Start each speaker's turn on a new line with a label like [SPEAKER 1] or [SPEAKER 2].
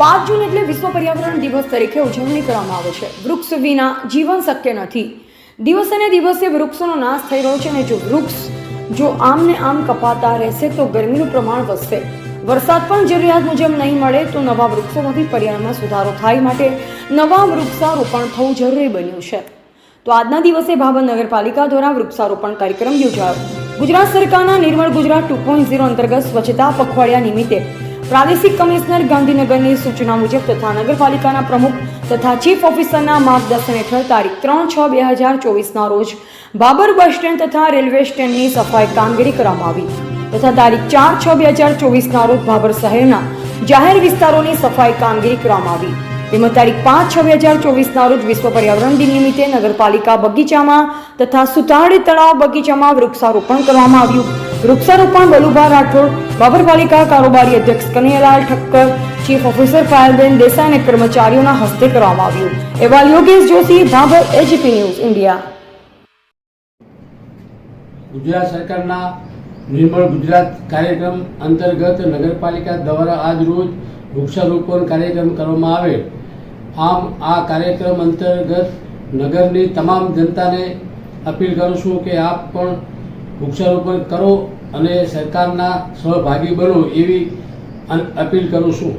[SPEAKER 1] પાંચ જૂન એટલે વિશ્વ પર્યાવરણ દિવસ તરીકે ઉજવણી કરવામાં આવે છે. વૃક્ષ વિના જીવન શક્ય નથી. દિવસે ને દિવસે વૃક્ષોનો નાશ થઈ રહ્યો છે અને જો વૃક્ષ, જો આમ ને આમ કપાતા રહેશે તો ગરમીનું પ્રમાણ વધશે. વરસાદ પણ જરૂરિયાત મુજબ નહીં મળે તો નવા વૃક્ષોમાંથી પર્યાવરણમાં સુધારો થાય માટે નવા વૃક્ષારોપણ થવું જરૂરી બન્યું છે. તો આજના દિવસે ભાવન નગરપાલિકા દ્વારા વૃક્ષારોપણ કાર્યક્રમ યોજાયો. ગુજરાત સરકારના Nirmal Gujarat two point zero અંતર્ગત સ્વચ્છતા પખવાડિયા નિમિત્તે પ્રાદેશિક કમિશનર ગાંધીનગરની સૂચના મુજબ તથા નગરપાલિકાના પ્રમુખ તથા ચીફ ઓફિસરના માર્ગદર્શન હેઠળ તારીખ ત્રણ છ બે હજાર ચોવીસના રોજ બાબર બસ સ્ટેન્ડ તથા રેલવે સ્ટેન્ડની સફાઈ કામગીરી કરવામાં આવી તથા તારીખ ચાર છ બે હજાર ચોવીસના રોજ બાબર શહેરના જાહેર વિસ્તારોની સફાઈ કામગીરી કરવામાં આવી. તેમજ તારીખ પાંચ છ બે હજાર ચોવીસના રોજ વિશ્વ પર્યાવરણ દિન નિમિત્તે નગરપાલિકા બગીચામાં તથા સુતાડી તળાવ બગીચામાં વૃક્ષારોપણ કરવામાં આવ્યું. વૃક્ષારોપણ બલુભા રાઠોડ, બાબરપાલિકા કારોબારી અધ્યક્ષ કનૈયાલાલ ઠક્કર, ચીફ ઓફિસર ફાયરબેન દેસાઈ અને કર્મચારીઓના હસ્તે કરવામાં આવ્યું. એવા Yogesh Joshi Bhabhar AGP news, India.
[SPEAKER 2] Gujarat સરકારના નિર્મળ ગુજરાત કાર્યક્રમ અંતર્ગત નગરપાલિકા દ્વારા આજ રોજ વૃક્ષારોપણ કાર્યક્રમ કરવામાં આવે. આમ આ કાર્યક્રમ અંતર્ગત નગરની તમામ જનતાને અપીલ કરું છું કે આપ પણ વૃક્ષારોપણ કરો અને સરકારના સહભાગી બનો એવી અપીલ કરું છું.